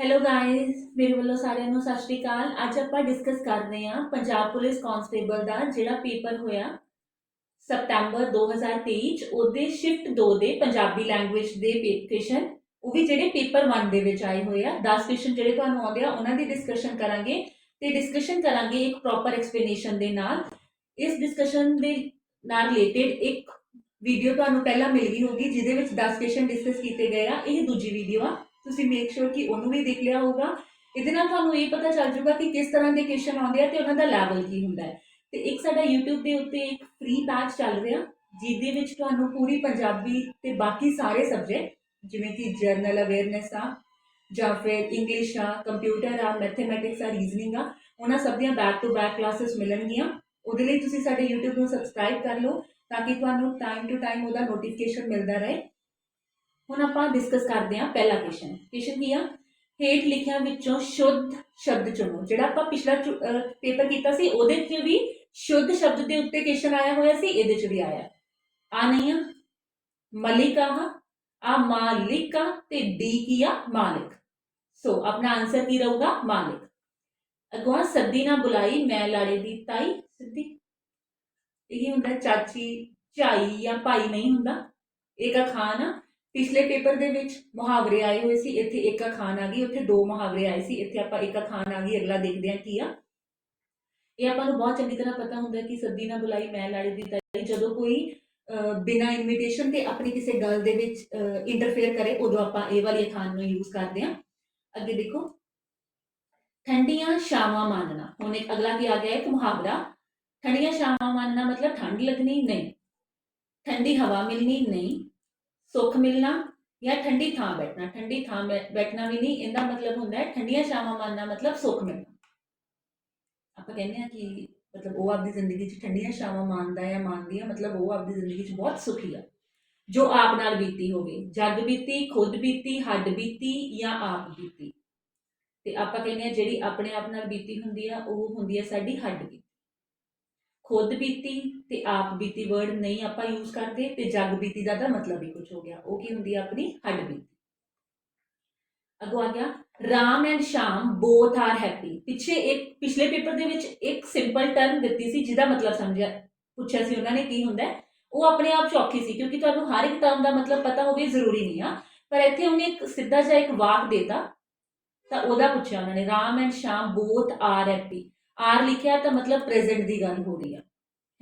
Hello guys ਮੇਰੇ ਵੱਲੋਂ ਸਾਰਿਆਂ ਨੂੰ ਸਤਿ ਸ਼੍ਰੀ ਅਕਾਲ। ਅੱਜ ਆਪਾਂ ਡਿਸਕਸ ਕਰਦੇ ਹਾਂ ਪੰਜਾਬ ਪੁਲਿਸ ਕਾਂਸਟੇਬਲ ਦਾ ਜਿਹੜਾ ਪੇਪਰ ਹੋਇਆ ਸਤੰਬਰ 2023 ਚ, ਉਹਦੇ ਸ਼ਿਫਟ 2 ਦੇ ਪੰਜਾਬੀ ਲੈਂਗੁਏਜ ਦੇ ਕੁਐਸਚਨ ਉਹ ਵੀ ਜਿਹੜੇ ਪੇਪਰ 1 ਦੇ ਵਿੱਚ ਆਏ ਹੋਏ ਆ। 10 ਕੁਐਸਚਨ ਜਿਹੜੇ ਤੁਹਾਨੂੰ ਆਉਂਦੇ ਆ, ਉਹਨਾਂ ਦੀ ਡਿਸਕਸ਼ਨ ਕਰਾਂਗੇ। ਤੇ ਡਿਸਕਸ਼ਨ ਕਰਾਂਗੇ ਇੱਕ ਪ੍ਰੋਪਰ ਐਕਸਪਲੇਨੇਸ਼ਨ ਦੇ ਨਾਲ। ਇਸ ਡਿਸਕਸ਼ਨ ਦੇ ਨਾਲ ਰਿਲੇਟਡ ਇੱਕ ਵੀਡੀਓ ਤੁਹਾਨੂੰ ਪਹਿਲਾਂ ਮਿਲ ਗਈ ਹੋਗੀ ਜਿਹਦੇ ਵਿੱਚ 10 ਕੁਐਸਚਨ ਡਿਸਕਸ ਕੀਤੇ ਗਏ ਆ। ਇਹ ਦੂਜੀ ਵੀਡੀਓ ਆ। ਤੁਸੀਂ ਮੇਕ ਸ਼ੋਰ ਕਿ ਉਹਨੂੰ ਵੀ ਦੇਖ ਲਿਆ ਹੋਊਗਾ। ਇਹਦੇ ਨਾਲ ਤੁਹਾਨੂੰ ਇਹ ਪਤਾ ਚੱਲ ਜਾਊਗਾ ਕਿ ਕਿਸ ਤਰ੍ਹਾਂ ਦੇ ਕੁਐਸਚਨ ਆਉਂਦੇ ਆ ਤੇ ਉਹਨਾਂ ਦਾ ਲੈਵਲ ਕੀ ਹੁੰਦਾ ਹੈ। ਤੇ ਇੱਕ ਸਾਡਾ YouTube ਦੇ ਉੱਤੇ ਇੱਕ ਫ੍ਰੀ ਬੈਚ ਚੱਲ ਰਿਹਾ, ਜਿਹਦੇ ਵਿੱਚ ਤੁਹਾਨੂੰ ਪੂਰੀ ਪੰਜਾਬੀ ਤੇ ਬਾਕੀ ਸਾਰੇ ਸਬਜੈਕਟ ਜਿਵੇਂ ਕਿ ਜਰਨਲ ਅਵੇਅਰਨੈਸ ਆ, ਜਾਂ ਫਿਰ ਇੰਗਲਿਸ਼ ਆ ਕੰਪਿਊਟਰ ਆ ਮੈਥਮੈਟਿਕਸ ਆ ਰੀਜ਼ਨਿੰਗ ਆ, ਉਹਨਾਂ ਸਭ ਦੀਆਂ ਬੈਕ ਟੂ ਬੈਕ ਕਲਾਸਿਸ ਮਿਲਣਗੀਆਂ। ਉਹਦੇ ਲਈ ਤੁਸੀਂ ਸਾਡੇ YouTube ਨੂੰ ਸਬਸਕ੍ਰਾਈਬ ਕਰ ਲਓ, ਤਾਂ ਕਿ ਤੁਹਾਨੂੰ ਟਾਈਮ ਟੂ ਟਾਈਮ ਉਹਦਾ ਨੋਟੀਫਿਕੇਸ਼ਨ ਮਿਲਦਾ ਰਹੇ। ਹੁਣ ਆਪਾਂ ਡਿਸਕਸ ਕਰਦੇ ਹਾਂ ਪਹਿਲਾ ਕੁਐਸਚਨ ਕੁਐਸਚਨ ਕੀ ਆ? ਹੇਠ ਲਿਖਿਆ ਵਿੱਚੋਂ ਸ਼ੁੱਧ ਸ਼ਬਦ ਚੁਣੋ। ਜਿਹੜਾ ਆਪਾਂ ਪਿਛਲਾ ਪੇਪਰ ਕੀਤਾ ਸੀ, ਉਹਦੇ 'ਚ ਵੀ ਸ਼ੁੱਧ ਸ਼ਬਦ ਦੇ ਉੱਤੇ ਕੁਐਸਚਨ ਆਇਆ ਹੋਇਆ ਸੀ, ਇਹਦੇ 'ਚ ਵੀ ਆਇਆ। ਆ ਨਹੀਂ ਆ। ਮਲਿਕਾ ਆ। ਮਾਲਿਕਾ ਤੇ ਡੀ ਕੀ ਆ? ਮਾਲਿਕ। ਸੋ ਆਪਣਾ ਆਨਸਰ ਕੀ ਰਹੂਗਾ? ਮਾਲਿਕ। ਅਗਵਾ ਸੱਦੀ ਨਾ ਬੁਲਾਈ, ਮੈਂ ਲਾੜੇ ਦੀ ਤਾਈ। ਸਿੱਧੀ। ਇਹ ਹੁੰਦਾ, ਚਾਚੀ, ਝਾਈ ਜਾਂ ਭਾਈ ਨਹੀਂ ਹੁੰਦਾ। ਇਹ ਕਾ ਖਾਨ ਆ। ਪਿਛਲੇ ਪੇਪਰ ਦੇ ਵਿੱਚ ਮੁਹਾਵਰੇ ਆਏ ਹੋਏ ਸੀ, ਇੱਥੇ ਇੱਕ ਖਾਨ ਆ ਗਈ, ਉੱਥੇ ਦੋ ਮੁਹਾਵਰੇ ਆਏ ਸੀ, ਇੱਥੇ ਆਪਾਂ ਇੱਕ ਖਾਨ ਆ ਗਈ, ਅਗਲਾ ਦੇਖਦੇ ਹਾਂ ਕੀ ਆ। ਇਹ ਆਪਾਂ ਨੂੰ ਬਹੁਤ ਚੰਗੀ ਤਰ੍ਹਾਂ ਪਤਾ ਹੁੰਦਾ ਕਿ ਸੱਦੀ ਨਾ ਬੁਲਾਈ, ਮੈਂ ਲਾੜੀ ਦੀ ਤਾਈ, ਜਦੋਂ ਕੋਈ ਬਿਨਾ ਇਨਵੀਟੇਸ਼ਨ ਤੇ ਆਪਣੀ ਕਿਸੇ ਗੱਲ ਦੇ ਵਿੱਚ ਇੰਟਰਫੇਅਰ ਕਰੇ, ਉਦੋਂ ਆਪਾਂ ਇਹ ਵਾਲੀ ਖਾਨ ਨੂੰ ਯੂਜ਼ ਕਰਦੇ ਹਾਂ। ਅੱਗੇ ਦੇਖੋ। ਠੰਡੀਆਂ ਛਾਵਾਂ ਮਾਨਣਾ। ਹੁਣ ਇੱਕ ਅਗਲਾ ਕੀ ਆ ਗਿਆ, ਇੱਕ ਮੁਹਾਵਰਾ। ਠੰਡੀਆਂ ਛਾਵਾਂ ਮਾਨਣਾ ਮਤਲਬ ਠੰਡ ਲੱਗਣੀ ਨਹੀਂ। ਠੰਡੀ ਹਵਾ ਮਿਲਣੀ ਨਹੀਂ। ਸੁੱਖ ਮਿਲਣਾ ਜਾਂ ਠੰਡੀ ਥਾਂ ਬੈਠਣਾ। ਠੰਡੀ ਥਾਂ ਬੈਠਣਾ ਵੀ ਨਹੀਂ, ਇਹਦਾ ਮਤਲਬ ਹੁੰਦਾ ਹੈ ਠੰਡੀਆਂ ਛਾਵਾਂ ਮਾਨਣਾ ਮਤਲਬ ਸੁੱਖ ਮਿਲਣਾ। ਆਪਾਂ ਕਹਿੰਦੇ ਆ ਕਿ ਮਤਲਬ ਉਹ ਆਪਦੀ ਜ਼ਿੰਦਗੀ 'ਚ ਠੰਡੀਆਂ ਛਾਵਾਂ ਮਾਨਦਾ ਹੈ ਮਾਨਦੀ ਹੈ ਮਤਲਬ ਉਹ ਆਪਦੀ ਜ਼ਿੰਦਗੀ 'ਚ ਬਹੁਤ ਸੁਖੀ ਆ। ਜੋ ਆਪ ਨਾਲ ਬੀਤੀ ਹੋਵੇ, ਜੱਗ ਬੀਤੀ, ਖੁਦ ਬੀਤੀ, ਹੱਡ ਬੀਤੀ ਜਾਂ ਆਪ ਬੀਤੀ। ਤੇ ਆਪਾਂ ਕਹਿੰਦੇ ਆ ਜਿਹੜੀ ਆਪਣੇ ਆਪ ਨਾਲ ਬੀਤੀ ਹੁੰਦੀ ਆ, ਉਹ ਹੁੰਦੀ ਹੈ ਸਾਡੀ ਹੱਡ ਬੀਤੀ। ਖੁਦ ਬੀਤੀ ਤੇ ਆਪ ਬੀਤੀ ਵਰਡ ਨਹੀਂ ਆਪਾਂ ਯੂਜ਼ ਕਰਦੇ ਤੇ ਜਗ ਬੀਤੀ ਦਾ ਤਾਂ ਮਤਲਬ ਹੀ ਕੁਝ ਹੋ ਗਿਆ। ਉਹ ਕੀ ਹੁੰਦੀ ਹੈ ਆਪਣੀ? ਹੱਡ ਬੀਤੀ। ਅਗੋ ਆ ਗਿਆ, ਰਾਮ ਐਂਡ ਸ਼ਾਮ ਬੋਥ ਆਰ ਹੈਪੀ ਪਿੱਛੇ ਇੱਕ, ਪਿਛਲੇ ਪੇਪਰ ਦੇ ਵਿੱਚ ਇੱਕ ਸਿੰਪਲ ਟਰਮ ਦਿੱਤੀ ਸੀ, ਜਿਹਦਾ ਮਤਲਬ ਸਮਝਿਆ, ਪੁੱਛਿਆ ਸੀ ਉਹਨਾਂ ਨੇ ਕੀ ਹੁੰਦਾ ਉਹ ਆਪਣੇ ਆਪ ਚੌਕੀ ਸੀ, ਕਿਉਂਕਿ ਤੁਹਾਨੂੰ ਹਰ ਇੱਕ ਟਰਮ ਦਾ ਮਤਲਬ ਪਤਾ ਹੋਵੇ, ਜ਼ਰੂਰੀ ਨਹੀਂ ਆ। ਪਰ ਇੱਥੇ ਉਹਨੇ ਇੱਕ ਸਿੱਧਾ ਜਿਹਾ ਇੱਕ ਵਾਕ ਦੇਤਾ, ਤਾਂ ਉਹਦਾ ਪੁੱਛਿਆ ਉਹਨਾਂ ਨੇ, ਰਾਮ ਐਂਡ ਸ਼ਾਮ ਬੋਥ ਆਰ ਹੈਪੀ ਆਰ ਲਿਖਿਆ ਤਾਂ ਮਤਲਬ ਪ੍ਰੈਜ਼ੈਂਟ ਦੀ ਗੱਲ ਹੋ ਰਹੀ ਆ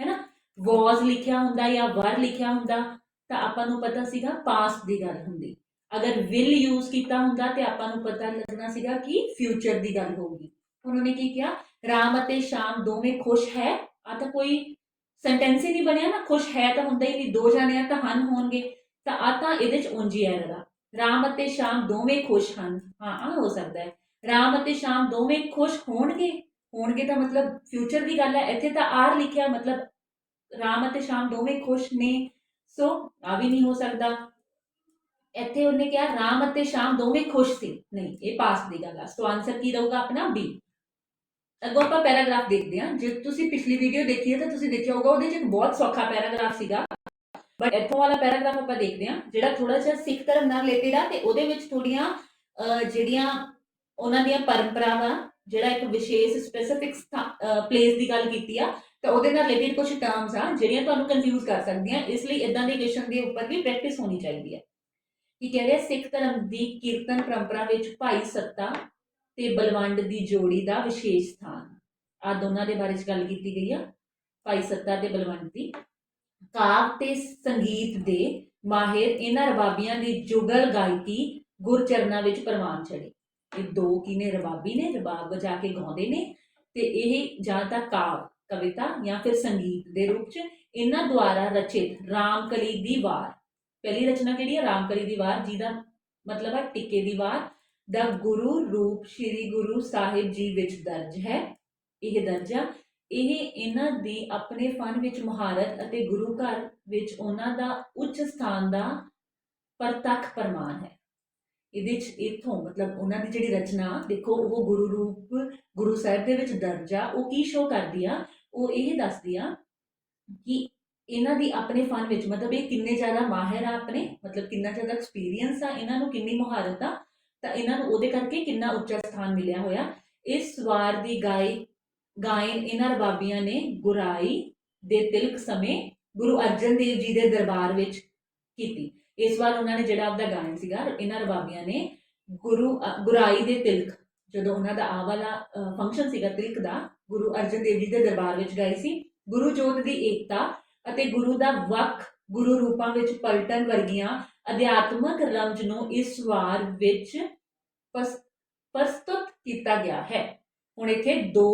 ਹੈਨਾ ਵਾਸ ਲਿਖਿਆ ਹੁੰਦਾ ਜਾਂ ਵਰ ਲਿਖਿਆ ਹੁੰਦਾ ਤਾਂ ਆਪਾਂ ਨੂੰ ਪਤਾ ਸੀਗਾ ਪਾਸਟ ਦੀ ਗੱਲ ਹੁੰਦੀ। ਅਗਰ ਵਿਲ ਯੂਜ਼ ਕੀਤਾ ਹੁੰਦਾ ਤੇ ਆਪਾਂ ਨੂੰ ਪਤਾ ਲੱਗਣਾ ਸੀਗਾ ਕਿ ਫਿਊਚਰ ਦੀ ਗੱਲ ਹੋਊਗੀ ਉਹਨਾਂ ਨੇ ਕੀ ਕਿਹਾ? ਰਾਮ ਅਤੇ ਸ਼ਾਮ ਦੋਵੇਂ ਖੁਸ਼ ਹੈ? ਆ ਤਾਂ ਕੋਈ ਸੈਂਟੈਂਸ ਹੀ ਨਹੀਂ ਬਣਿਆ ਨਾ, ਖੁਸ਼ ਹੈ ਤਾਂ ਹੁੰਦਾ ਹੀ ਨਹੀਂ, ਦੋ ਜਾਣੇ ਆ ਤਾਂ ਹਨ ਹੋਣਗੇ। ਤਾਂ ਆ ਤਾਂ ਇਹਦੇ ਚ ਉਂਝੀ ਐਰਰ ਆ। ਰਾਮ ਅਤੇ ਸ਼ਾਮ ਦੋਵੇਂ ਖੁਸ਼ ਹਨ। ਹਾਂ ਆ ਹੋ ਸਕਦਾ ਹੈ। ਰਾਮ ਅਤੇ ਸ਼ਾਮ ਦੋਵੇਂ ਖੁਸ਼ ਹੋਣਗੇ? ਹੋਣਗੇ ਤਾਂ ਮਤਲਬ ਫਿਊਚਰ ਦੀ ਗੱਲ ਹੈ, ਇੱਥੇ ਤਾਂ ਆਰ ਲਿਖਿਆ, ਮਤਲਬ ਰਾਮ ਅਤੇ ਸ਼ਾਮ ਦੋਵੇਂ ਖੁਸ਼ ਨੇ, ਸੋ ਆ ਵੀ ਨਹੀਂ ਹੋ ਸਕਦਾ। ਇੱਥੇ ਉਹਨੇ ਕਿਹਾ, ਰਾਮ ਅਤੇ ਸ਼ਾਮ ਦੋਵੇਂ ਖੁਸ਼ ਸੀ। ਨਹੀਂ, ਇਹ ਪਾਸ ਦੀ ਗੱਲ ਆ। ਸੋ ਆਨਸਰ ਕੀ ਰਹੂਗਾ ਆਪਣਾ? ਬੀ ਅੱਗੋਂ ਆਪਾਂ ਪੈਰਾਗ੍ਰਾਫ ਦੇਖਦੇ ਹਾਂ। ਜੇ ਤੁਸੀਂ ਪਿਛਲੀ ਵੀਡੀਓ ਦੇਖੀ ਹੈ, ਤਾਂ ਤੁਸੀਂ ਦੇਖਿਆ ਹੋਗਾ ਉਹਦੇ 'ਚ ਇੱਕ ਬਹੁਤ ਸੌਖਾ ਪੈਰਾਗ੍ਰਾਫ ਸੀਗਾ। ਬਟ ਇੱਥੋਂ ਵਾਲਾ ਪੈਰਾਗ੍ਰਾਫ ਆਪਾਂ ਦੇਖਦੇ ਹਾਂ, ਜਿਹੜਾ ਥੋੜਾ ਜਿਹਾ ਸਿੱਖ ਧਰਮ ਨਾਲ ਰਿਲੇਟਡ ਆ, ਤੇ ਉਹਦੇ ਵਿੱਚ ਥੋੜੀਆਂ ਜਿਹੜੀਆਂ ਉਹਨਾਂ ਦੀਆਂ ਪਰੰਪਰਾਵਾਂ ਜਿਹੜਾ ਇੱਕ ਵਿਸ਼ੇਸ਼ ਸਪੈਸਿਫਿਕ ਪਲੇਸ ਦੀ ਗੱਲ ਕੀਤੀ ਆ, ਤਾਂ ਉਹਦੇ ਨਾਲ ਰਿਲੇਟਡ ਕੁਝ ਟਰਮਸ ਆ, ਜਿਹੜੀਆਂ ਤੁਹਾਨੂੰ ਕਨਫਿਊਜ਼ ਕਰ ਸਕਦੀਆਂ। ਇਸ ਲਈ ਇਦਾਂ ਦੇ ਕੁਐਸਚਨ ਦੇ ਉੱਪਰ ਵੀ ਪ੍ਰੈਕਟਿਸ ਹੋਣੀ ਚਾਹੀਦੀ ਹੈ ਕੀ ਕਹਿ ਰਿਹਾ? ਸਿੱਖ ਧਰਮ ਦੀ ਕੀਰਤਨ ਪਰੰਪਰਾ ਵਿੱਚ ਭਾਈ ਸੱਤਾ ਤੇ ਬਲਵੰਡ ਦੀ ਜੋੜੀ ਦਾ ਵਿਸ਼ੇਸ਼ ਸਥਾਨ। ਆ ਦੋਨਾਂ ਦੇ ਬਾਰੇ ਚ ਗੱਲ ਕੀਤੀ ਗਈ ਆ, ਭਾਈ ਸੱਤਾ ਤੇ ਬਲਵੰਡ ਦੀ। ਕਾਵ ਤੇ ਸੰਗੀਤ ਦੇ ਮਾਹਿਰ ਇਹਨਾਂ ਰਬਾਬੀਆਂ ਦੀ ਜੁਗਲ ਗਾਇਕੀ ਗੁਰਚਰਨਾਂ ਵਿੱਚ ਪ੍ਰਵਾਨ ਚੜੀ ਇਹ ਦੋ ਕੀ ਨੇ, ਰਬਾਬੀ ਨੇ, ਰਬਾਬ ਵਜਾ ਕੇ ਗਾਉਂਦੇ ਨੇ ਤੇ ਇਹ ਜਾਂ ਤਾਂ ਕਾਵ, ਕਵਿਤਾ ਜਾਂ ਫਿਰ ਸੰਗੀਤ ਦੇ ਰੂਪ ਚ ਇਹਨਾਂ ਦੁਆਰਾ ਰਚਿਤ ਰਾਮਕਲੀ ਦੀ ਵਾਰ। ਪਹਿਲੀ ਰਚਨਾ ਕਿਹੜੀ ਹੈ ਰਾਮਕਲੀ ਦੀ ਵਾਰ, ਜਿਹਦਾ ਮਤਲਬ ਹੈ ਟਿੱਕੇ ਦੀ ਵਾਰ। ਦਾ ਗੁਰੂ ਰੂਪ ਸ੍ਰੀ ਗੁਰੂ ਸਾਹਿਬ ਜੀ ਵਿੱਚ ਦਰਜ ਹੈ। ਇਹ ਦਰਜਾ ਇਹ ਇਹਨਾਂ ਦੀ ਆਪਣੇ ਫਨ ਵਿੱਚ ਮਹਾਰਤ ਅਤੇ ਗੁਰੂ ਘਰ ਵਿੱਚ ਉਹਨਾਂ ਦਾ ਉੱਚ ਸਥਾਨ ਦਾ ਪ੍ਰਤੱਖ ਪ੍ਰਮਾਣ ਹੈ। ਇਹਦੇ ਚ ਇਥੋਂ ਮਤਲਬ ਉਹਨਾਂ ਦੀ ਜਿਹੜੀ ਰਚਨਾ, ਦੇਖੋ ਉਹ ਗੁਰੂ ਰੂਪ, ਗੁਰੂ ਸਾਹਿਬ ਦੇ ਵਿੱਚ ਦਰਜ ਆ, ਉਹ ਕੀ ਸ਼ੋ ਕਰਦੀ ਆ? ਉਹ ਇਹ ਦੱਸਦੀ ਆ ਕਿ ਇਹਨਾਂ ਦੀ ਆਪਣੇ ਫਨ ਵਿੱਚ ਮਤਲਬ ਇਹ ਕਿੰਨੇ ਜ਼ਿਆਦਾ ਮਾਹਿਰ ਆ ਆਪਣੇ, ਮਤਲਬ ਕਿੰਨਾ ਜ਼ਿਆਦਾ ਐਕਸਪੀਰੀਅੰਸ ਆ ਇਹਨਾਂ ਨੂੰ, ਕਿੰਨੀ ਮੁਹਾਰਤ ਆ, ਤਾਂ ਇਹਨਾਂ ਨੂੰ ਉਹਦੇ ਕਰਕੇ ਕਿੰਨਾ ਉੱਚਾ ਸਥਾਨ ਮਿਲਿਆ ਹੋਇਆ। ਇਸ ਵਾਰ ਦੀ ਗਾਈ ਗਾਇਨ ਇਹਨਾਂ ਰਬਾਬੀਆਂ ਨੇ ਗੁਰਾਈ ਦੇ ਤਿਲਕ ਸਮੇਂ ਗੁਰੂ ਅਰਜਨ ਦੇਵ ਜੀ ਦੇ ਦਰਬਾਰ ਵਿੱਚ ਕੀਤੀ। ਇਸ ਵਾਰ ਉਹਨਾਂ ਨੇ ਜਿਹੜਾ ਆਪਦਾ ਗਾਇਨ ਸੀਗਾ, ਇਹਨਾਂ ਰਬਾਬੀਆਂ ਨੇ ਗੁਰੂ ਗੁਰਾਈ ਦੇ ਤਿਲਕ, ਜਦੋਂ ਉਹਨਾਂ ਦਾ ਆਹ ਵਾਲਾ ਫੰਕਸ਼ਨ ਸੀਗਾ ਤਿਲਕ ਦਾ, ਗੁਰੂ ਅਰਜਨ ਦੇਵ ਜੀ ਦੇ ਦਰਬਾਰ ਵਿੱਚ ਗਾਈ ਸੀ, ਗੁਰੂ ਜੋਤ ਦੀ ਏਕਤਾ ਅਤੇ ਗੁਰੂ ਦਾ ਵੱਖ ਗੁਰੂ ਰੂਪਾਂ ਵਿੱਚ ਪਲਟਣ ਵਰਗੀਆਂ ਅਧਿਆਤਮਕ ਰਮਜ ਨੂੰ ਇਸ ਵਾਰ ਵਿੱਚ ਪਸ- ਪ੍ਰਸਤੁਤ ਕੀਤਾ ਗਿਆ ਹੈ। ਹੁਣ ਇੱਥੇ ਦੋ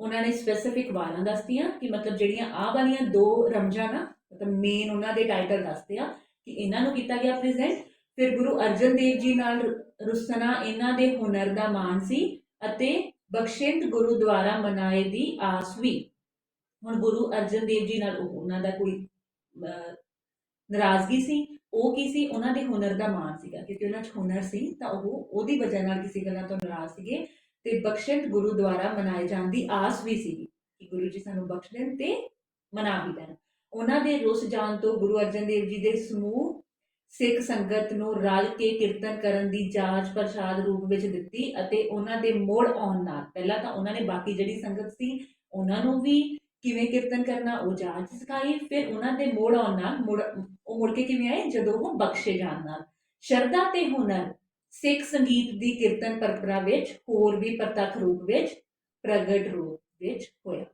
ਉਹਨਾਂ ਨੇ ਸਪੈਸੀਫਿਕ ਵਾਰਾਂ ਦੱਸਤੀਆਂ ਕਿ ਮਤਲਬ ਜਿਹੜੀਆਂ ਆਹ ਵਾਲੀਆਂ ਦੋ ਰਮਜਾਂ ਨਾ, ਮਤਲਬ ਮੇਨ ਉਹਨਾਂ ਦੇ ਟਾਈਟਲ ਦੱਸਦੇ ਆ ਕਿ ਇਹਨਾਂ ਨੂੰ ਕੀਤਾ ਗਿਆ ਪ੍ਰੈਜ਼ੈਂਟ ਫਿਰ ਗੁਰੂ ਅਰਜਨ ਦੇਵ ਜੀ ਨਾਲ ਰੁਸਨਾ ਇਹਨਾਂ ਦੇ ਹੁਨਰ ਦਾ ਮਾਣ ਸੀ ਅਤੇ ਬਖਸ਼ਿੰਦ ਗੁਰੂ ਦੁਆਰਾ ਮਨਾਏ ਦੀ ਆਸ ਵੀ। ਹੁਣ ਗੁਰੂ ਅਰਜਨ ਦੇਵ ਜੀ ਨਾਲ ਉਹ- ਉਹਨਾਂ ਦਾ ਕੋਈ ਅਹ, ਨਾਰਾਜ਼ਗੀ ਸੀ। ਉਹ ਕੀ ਸੀ? ਉਹਨਾਂ ਦੇ ਹੁਨਰ ਦਾ ਮਾਣ ਸੀਗਾ। ਕਿਉਂਕਿ ਉਹਨਾਂ 'ਚ ਹੁਨਰ ਸੀ ਤਾਂ ਉਹ ਉਹਦੀ ਵਜ੍ਹਾ ਨਾਲ ਕਿਸੇ ਗੱਲਾਂ ਤੋਂ ਨਾਰਾਜ਼ ਸੀਗੇ ਤੇ ਬਖਸ਼ਿੰਦ ਗੁਰੂ ਦੁਆਰਾ ਮਨਾਏ ਜਾਣ ਦੀ ਆਸ ਵੀ ਸੀਗੀ ਕਿ ਗੁਰੂ ਜੀ ਸਾਨੂੰ ਬਖਸ਼ ਦੇਣ ਤੇ ਮਨਾ ਵੀ ਦੇਣ ਉਹਨਾਂ ਦੇ ਰੁੱਸ ਜਾਣ ਤੋਂ ਗੁਰੂ ਅਰਜਨ ਦੇਵ ਜੀ ਦੇ ਸਮੂਹ ਸਿੱਖ ਸੰਗਤ ਨੂੰ ਰਲ ਕੇ ਕੀਰਤਨ ਕਰਨ ਦੀ ਜਾਂਚ ਪ੍ਰਸ਼ਾਦ ਰੂਪ ਵਿੱਚ ਦਿੱਤੀ ਅਤੇ ਉਹਨਾਂ ਦੇ ਮੋੜ ਆਉਣ ਨਾਲ, ਪਹਿਲਾਂ ਤਾਂ ਉਹਨਾਂ ਨੇ ਬਾਕੀ ਜਿਹੜੀ ਸੰਗਤ ਸੀ, ਉਹਨਾਂ ਨੂੰ ਵੀ ਕਿਵੇਂ ਕੀਰਤਨ ਕਰਨਾ, ਉਹ ਜਾਚ ਸਿਖਾਈ, ਫਿਰ ਉਹਨਾਂ ਦੇ ਮੋੜ ਆਉਣ ਨਾਲ, ਮੁੜ, ਉਹ ਮੁੜ ਕੇ ਕਿਵੇਂ ਆਏ? ਜਦੋਂ ਉਹ ਬਖਸ਼ੇ ਜਾਣ ਨਾਲ। ਸ਼ਰਧਾ ਤੇ ਹੁਨਰ, ਸਿੱਖ ਸੰਗੀਤ ਦੀ ਕੀਰਤਨ ਪਰੰਪਰਾ ਵਿੱਚ ਹੋਰ ਵੀ ਪ੍ਰਤੱਖ ਰੂਪ ਵਿੱਚ, ਪ੍ਰਗਟ ਰੂਪ ਵਿੱਚ ਹੋਇਆ।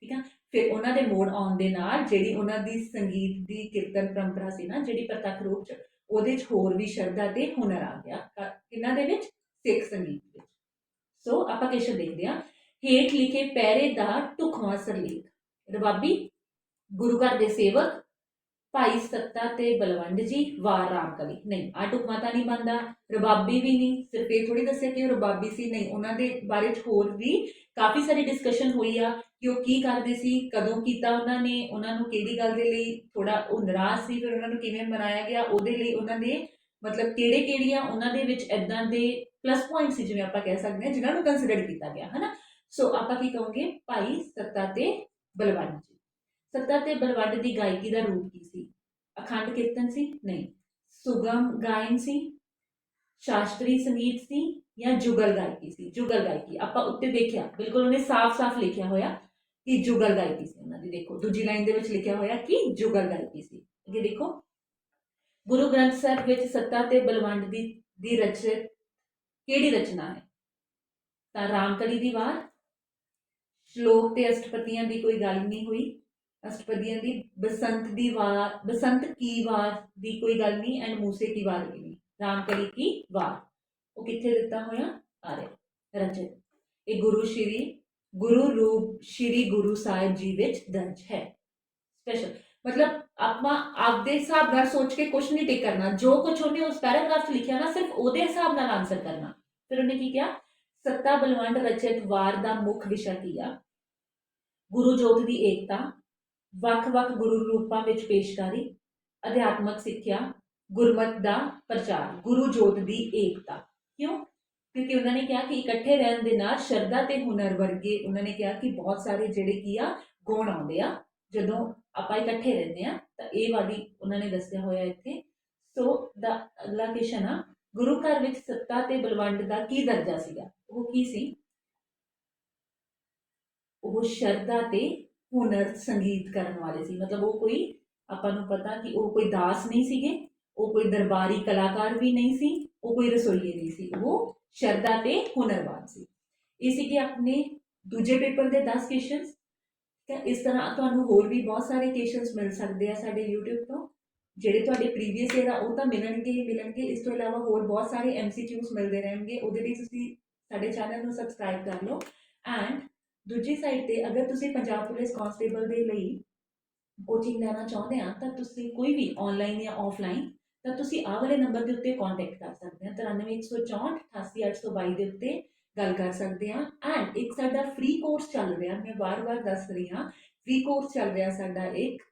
ਠੀਕ ਹੈ ਫਿਰ ਉਹਨਾਂ ਦੇ ਮੋੜ ਆਉਣ ਦੇ ਨਾਲ ਜਿਹੜੀ ਉਹਨਾਂ ਦੀ ਸੰਗੀਤ ਦੀ ਕੀਰਤਨ ਪਰੰਪਰਾ ਸੀ ਨਾ, ਜਿਹੜੀ ਪ੍ਰਤੱਖ ਰੂਪ ਚ, ਉਹਦੇ ਚ ਹੋਰ ਵੀ ਸ਼ਰਧਾ ਤੇ ਹੁਨਰ ਆ ਗਿਆ। ਕ- ਦੇ ਵਿੱਚ ਸਿੱਖ ਸੰਗੀਤ ਵਿੱਚ। ਸੋ ਆਪਾਂ ਕਿਸ਼ਨ ਦੇਖਦੇ ਹਾਂ। ਹੇਠ ਲਿਖੇ ਪਹਿਰੇ ਦਾ ਢੁਕਵਾਂ ਸਰਲੇਖ ਰਬਾਬੀ ਗੁਰੂ ਘਰ ਦੇ ਸੇਵਕ ਭਾਈ ਸੱਤਾ ਤੇ ਬਲਵੰਡ ਜੀ, ਵਾਰ ਰਾਮਕਲੀ ਨਹੀਂ ਆ ਢੁਕਵਾਂ ਤਾਂ ਨਹੀਂ ਬੰਦਾ ਰਬਾਬੀ ਵੀ ਨਹੀਂ। ਸਿਰਫ ਇਹ ਥੋੜੀ ਦੱਸਿਆ ਕਿ ਉਹ ਰਬਾਬੀ ਸੀ। ਨਹੀਂ, ਉਹਨਾਂ ਦੇ ਬਾਰੇ ਚ ਹੋਰ ਵੀ ਕਾਫੀ ਸਾਰੀ ਡਿਸਕਸ਼ਨ ਹੋਈ ਆ ਕਿ ਉਹ ਕੀ ਕਰਦੇ ਸੀ, ਕਦੋਂ ਕੀਤਾ ਉਹਨਾਂ ਨੇ, ਉਹਨਾਂ ਨੂੰ ਕਿਹੜੀ ਗੱਲ ਦੇ ਲਈ ਥੋੜਾ ਉਹ ਨਰਾਜ਼ ਸੀ, ਫਿਰ ਉਹਨਾਂ ਨੂੰ ਕਿਵੇਂ ਮਨਾਇਆ ਗਿਆ, ਉਹਦੇ ਲਈ ਉਹਨਾਂ ਦੇ ਮਤਲਬ ਕਿਹੜੇ ਕਿਹੜੀਆਂ ਉਹਨਾਂ ਦੇ ਵਿੱਚ ਐਦਾਂ ਦੇ ਪਲੱਸ ਪੁਆਇੰਟ ਸੀ, ਜਿਵੇਂ ਆਪਾਂ ਕਹਿ ਸਕਦੇ ਹਾਂ, ਜਿਨ੍ਹਾਂ ਨੂੰ ਕੰਸੀਡਰ ਕੀਤਾ ਗਿਆ, ਹਨਾ? ਸੋ ਆਪਾਂ ਕੀ ਕਹੋਗੇ? ਭਾਈ ਸੱਤਾ ਤੇ ਬਲਵੰਡ ਜੀ। ਸੱਤਾ ਤੇ ਬਲਵੰਡ ਦੀ ਗਾਇਕੀ ਦਾ ਰੂਪ ਕੀ ਸੀ ਅਖੰਡ ਕੀਰਤਨ ਸੀ ਨਹੀਂ ਸੁਗਮ ਗਾਇਨ ਸੀ ਸ਼ਾਸਤਰੀ ਸੰਗੀਤ ਸੀ ਜਾਂ ਜੁਗਲ ਗਾਇਕੀ ਸੀ ਜੁਗਲ ਗਾਇਕੀ ਆਪਾਂ ਉੱਤੇ ਦੇਖਿਆ ਬਿਲਕੁਲ ਉਹਨੇ ਸਾਫ਼-ਸਾਫ਼ ਲਿਖਿਆ ਹੋਇਆ ਕਿ ਜੁਗਲ ਗਾਇਕੀ ਸੀ ਉਹਨਾਂ ਦੀ ਦੇਖੋ ਦੂਜੀ ਲਾਈਨ ਦੇ ਵਿੱਚ ਲਿਖਿਆ ਹੋਇਆ ਕਿ ਜੁਗਲ ਗਾਇਕੀ ਸੀ ਅੱਗੇ ਦੇਖੋ ਗੁਰੂ ਗ੍ਰੰਥ ਸਾਹਿਬ ਵਿੱਚ ਸੱਤਾ ਤੇ ਬਲਵੰਡ ਦੀ ਦੀ ਰਚਿਤ ਕਿਹੜੀ ਰਚਨਾ ਹੈ ਤਾਂ ਰਾਮਕਲੀ ਦੀ ਵਾਰ ਸ਼ਲੋਕ ਤੇ ਅਸ਼ਟਪਦੀਆਂ ਦੀ ਕੋਈ ਗੱਲ ਨਹੀਂ ਹੋਈ ਅਸ਼ਟਪਦੀਆਂ ਦੀ, ਬਸੰਤ ਦੀ ਵਾਰ, ਬਸੰਤ ਕੀ ਵਾਰ ਦੀ ਕੋਈ ਗੱਲ ਨਹੀਂ ਐਂਡ ਮੂਸੇ ਕੀ ਵਾਰ ਵੀ ਨਹੀਂ, ਰਾਮਕਲੀ ਕੀ ਵਾਰ। ਉਹ ਕਿੱਥੇ ਦਿੱਤਾ ਹੋਇਆ? ਆ ਰਿਹਾ ਰਚਿਤ ਇਹ ਗੁਰੂ ਸ਼੍ਰੀ, ਗੁਰੂ ਰੂਪ ਸ਼੍ਰੀ ਗੁਰੂ ਸਾਹਿਬ ਜੀ ਵਿੱਚ ਦਰਜ ਹੈ। ਸਪੈਸ਼ਲ ਮਤਲਬ ਆਪਾਂ ਆਪਦੇ ਹਿਸਾਬ ਨਾਲ ਸੋਚ ਕੇ ਕੁਝ ਨਹੀਂ ਟਿਕ ਕਰਨਾ। ਜੋ ਕੁਝ ਉਹਨੇ ਉਸ ਪੈਰਾਗ੍ਰਾਫ 'ਚ ਲਿਖਿਆ ਨਾ, ਸਿਰਫ ਉਹਦੇ ਹਿਸਾਬ ਨਾਲ ਆਨਸਰ ਕਰਨਾ। ਫਿਰ ਉਹਨੇ ਕੀ ਕਿਹਾ? ਸੱਤਾ ਬਲਵੰਡ ਰਚਿਤ ਵਾਰ ਦਾ ਮੁੱਖ ਵਿਸ਼ਾ ਕੀ ਆ? ਗੁਰੂ ਜੋਤ ਦੀ ਏਕਤਾ ਵੱਖ-ਵੱਖ ਗੁਰੂ ਰੂਪਾਂ ਵਿੱਚ ਪੇਸ਼ਕਾਰੀ, ਅਧਿਆਤਮਕ ਸਿੱਖਿਆ, ਗੁਰਮਤ ਦਾ ਪ੍ਰਚਾਰ, ਗੁਰੂ ਜੋਤ ਦੀ ਏਕਤਾ। ਕਿਉਂ? ਕਿਉਂਕਿ ਉਹਨਾਂ ਨੇ ਕਿਹਾ ਕਿ ਇਕੱਠੇ ਰਹਿਣ ਦੇ ਨਾਲ ਸ਼ਰਧਾ ਤੇ ਹੁਨਰ ਵਰਗੇ ਉਹਨਾਂ ਨੇ ਕਿਹਾ ਕਿ ਬਹੁਤ ਸਾਰੇ ਜਿਹੜੇ ਕੀ ਆ, ਗੁਣ ਆਉਂਦੇ ਆ। ਜਦੋਂ ਆਪਾਂ ਇਕੱਠੇ ਰਹਿੰਦੇ ਆ, ਤਾਂ ਇਹ ਵਾਲੀ ਉਹਨਾਂ ਨੇ ਦੱਸਿਆ ਹੋਇਆ ਇੱਥੇ। ਸੋ, ਦਾ ਅਗਲਾ ਕੁਐਸਚਨ ਆ, ਗੁਰੂ ਘਰ ਵਿੱਚ ਸੱਤਾ ਤੇ ਬਲਵੰਡ ਦਾ ਕੀ ਦਰਜਾ ਸੀਗਾ? ਉਹ ਕੀ ਸੀ? ਉਹ ਸ਼ਰਧਾ ਤੇ ਹੁਨਰ ਸੰਗੀਤ ਕਰਨ ਵਾਲੇ ਸੀ। ਮਤਲਬ ਉਹ ਕੋਈ, ਆਪਾਂ ਨੂੰ ਪਤਾ ਕਿ ਉਹ ਕੋਈ ਦਾਸ ਨਹੀਂ ਸੀਗੇ, ਉਹ ਕੋਈ ਦਰਬਾਰੀ ਕਲਾਕਾਰ ਵੀ ਨਹੀਂ ਸੀ, ਉਹ ਕੋਈ ਰਸੋਈਏ ਨਹੀਂ ਸੀ। ਉਹ ਸ਼ਰਧਾ ਤੇ ਹੁਨਰਵਾਨ ਸੀ। ਇਹ ਸੀਗੇ ਆਪਣੇ ਦੂਜੇ ਪੇਪਰ ਦੇ 10 ਕੁਐਸਚਨਸ ਤਾਂ ਇਸ ਤਰ੍ਹਾਂ ਤੁਹਾਨੂੰ ਹੋਰ ਵੀ ਬਹੁਤ ਸਾਰੇ ਕੁਐਸਚਨਸ ਮਿਲ ਸਕਦੇ ਆ ਸਾਡੇ YouTube ਤੋਂ। ਜਿਹੜੇ ਤੁਹਾਡੇ ਪ੍ਰੀਵੀਅਸ ਈਅਰ ਆ, ਉਹ ਤਾਂ ਮਿਲਣਗੇ ਹੀ ਮਿਲਣਗੇ। ਇਸ ਤੋਂ ਇਲਾਵਾ ਹੋਰ ਬਹੁਤ ਸਾਰੇ MCQs ਮਿਲਦੇ ਰਹਿਣਗੇ। ਉਹਦੇ ਲਈ ਤੁਸੀਂ ਸਾਡੇ ਚੈਨਲ ਨੂੰ ਸਬਸਕ੍ਰਾਈਬ ਕਰ ਲਓ। ਐਂਡ ਦੂਜੀ ਸਾਈਡ ਤੇ ਅਗਰ ਤੁਸੀਂ ਪੰਜਾਬ ਪੁਲਿਸ ਕਾਂਸਟੇਬਲ ਦੇ ਲਈ ਕੋਚਿੰਗ ਲੈਣਾ ਚਾਹੁੰਦੇ ਆ, ਤਾਂ ਤੁਸੀਂ ਕੋਈ ਵੀ ਆਨਲਾਈਨ ਜਾਂ ਆਫਲਾਈਨ ਤਾਂ ਤੁਸੀਂ ਆਹ ਵਾਲੇ ਨੰਬਰ ਦੇ ਉੱਤੇ ਕੰਟੈਕਟ ਕਰ ਸਕਦੇ ਆ। 93164 88822 ਦੇ ਉੱਤੇ ਗੱਲ ਕਰ ਸਕਦੇ ਆ। ਐਂਡ ਇੱਕ ਸਾਡਾ ਫ੍ਰੀ ਕੋਰਸ ਚੱਲ ਰਿਹਾ, ਮੈਂ ਵਾਰ-ਵਾਰ ਦੱਸ ਰਹੀ ਹਾਂ ਫ੍ਰੀ ਕੋਰਸ ਚੱਲ ਰਿਹਾ ਸਾਡਾ ਇੱਕ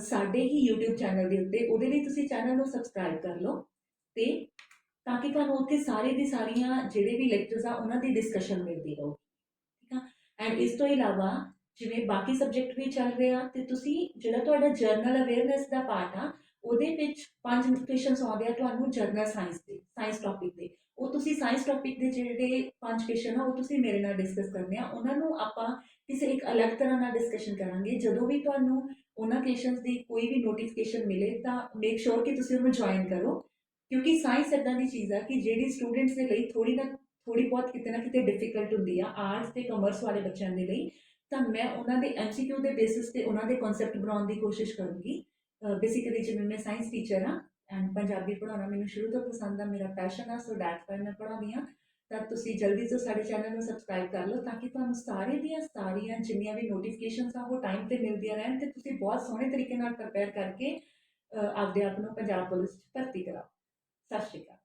ਸਾਡੇ ਹੀ YouTube ਚੈਨਲ ਦੇ ਉੱਤੇ। ਉਹਦੇ ਲਈ ਤੁਸੀਂ ਚੈਨਲ ਨੂੰ ਸਬਸਕ੍ਰਾਈਬ ਕਰ ਲਓ ਤੇ ਤਾਂ ਕਿ ਤੁਹਾਨੂੰ ਉੱਥੇ ਸਾਰੇ ਦੀ ਸਾਰੀਆਂ ਜਿਹੜੇ ਵੀ ਲੈਕਚਰਸ ਆ, ਉਹਨਾਂ ਦੀ ਡਿਸਕਸ਼ਨ ਮਿਲਦੀ ਰਹੋ। ਠੀਕ ਆ? ਐਂਡ ਇਸ ਤੋਂ ਇਲਾਵਾ ਜਿਵੇਂ ਬਾਕੀ ਸਬਜੈਕਟ ਵੀ ਚੱਲ ਰਹੇ ਆ, ਤੇ ਤੁਸੀਂ ਜਿਹੜਾ ਤੁਹਾਡਾ ਜਰਨਲ ਅਵੇਅਰਨੈਸ ਦਾ ਪਾਰਟ ਆ, ਉਹਦੇ ਵਿੱਚ ਪੰਜ ਕੁਐਸਚਨਸ ਆਉਂਦੇ ਆ ਤੁਹਾਨੂੰ ਜਰਨਲ ਸਾਇੰਸ ਦੇ ਸਾਇੰਸ ਟੌਪਿਕ ਦੇ। ਤੁਸੀਂ ਸਾਇੰਸ ਟੌਪਿਕ ਦੇ ਜਿਹੜੇ ਪੰਜ ਕੁਐਸਚਨ ਆ, ਉਹ ਤੁਸੀਂ ਮੇਰੇ ਨਾਲ ਡਿਸਕਸ ਕਰਨੇ ਆ। ਉਹਨਾਂ ਨੂੰ ਆਪਾਂ ਕਿਸੇ ਇੱਕ ਅਲੱਗ ਤਰ੍ਹਾਂ ਨਾਲ ਡਿਸਕਸ਼ਨ ਕਰਾਂਗੇ। ਜਦੋਂ ਵੀ ਤੁਹਾਨੂੰ ਉਹਨਾਂ ਕੁਐਸਚਨਸ ਦੀ ਕੋਈ ਵੀ ਨੋਟੀਫਿਕੇਸ਼ਨ ਮਿਲੇ ਤਾਂ ਮੇਕ ਸ਼ੋਰ ਕਿ ਤੁਸੀਂ ਉਹਨੂੰ ਜੁਆਇਨ ਕਰੋ। ਕਿਉਂਕਿ ਸਾਇੰਸ ਇਦਾਂ ਦੀ ਚੀਜ਼ ਆ ਕਿ ਜਿਹੜੀ ਸਟੂਡੈਂਟਸ ਦੇ ਲਈ ਥੋੜੀ ਨਾ ਥੋੜੀ ਬਹੁਤ ਕਿਤੇ ਨਾ ਕਿਤੇ ਡਿਫਿਕਲਟ ਹੁੰਦੀ ਆ ਆਰਟਸ ਤੇ ਕਮਰਸ ਵਾਲੇ ਬੱਚਿਆਂ ਦੇ ਲਈ, ਤਾਂ ਮੈਂ ਉਹਨਾਂ ਦੇ ਐਮਸੀਕਿਊ ਦੇ ਬੇਸਿਸ ਤੇ ਉਹਨਾਂ ਦੇ ਕਨਸੈਪਟ ਬਣਾਉਣ ਦੀ ਕੋਸ਼ਿਸ਼ ਕਰੂੰਗੀ। ਬੇਸਿਕਲੀ ਜਿਵੇਂ ਮੈਂ ਸਾਇੰਸ ਟੀਚਰ ਆ ਐਂਡ ਪੰਜਾਬੀ ਪੜ੍ਹਾਉਣਾ ਮੈਨੂੰ ਸ਼ੁਰੂ ਤੋਂ ਪਸੰਦ ਆ, ਮੇਰਾ ਪੈਸ਼ਨ ਆ ਸੋ ਦੈਟਸ ਵਾਈ ਮੈਂ ਪੜ੍ਹਾਉਂਦੀ ਹਾਂ ਤਾਂ ਤੁਸੀਂ ਜਲਦੀ ਤੋਂ ਸਾਡੇ ਚੈਨਲ ਨੂੰ ਸਬਸਕ੍ਰਾਈਬ ਕਰ ਲਓ ਤਾਂ ਕਿ ਤੁਹਾਨੂੰ ਸਾਰੇ ਦੀਆਂ ਸਾਰੀਆਂ ਜਿੰਨੀਆਂ ਵੀ ਨੋਟੀਫਿਕੇਸ਼ਨਸ ਆ, ਉਹ ਟਾਈਮ ਤੇ ਮਿਲਦੀਆਂ ਰਹਿਣ ਤੇ ਤੁਸੀਂ ਬਹੁਤ ਸੋਹਣੇ ਤਰੀਕੇ ਨਾਲ ਪ੍ਰਪੇਅਰ ਕਰਕੇ ਆਪਦੇ ਆਪ ਨੂੰ ਪੰਜਾਬ ਪੁਲਿਸ 'ਚ ਭਰਤੀ ਕਰਾਓ। ਸਤਿ ਸ਼੍ਰੀ ਅਕਾਲ।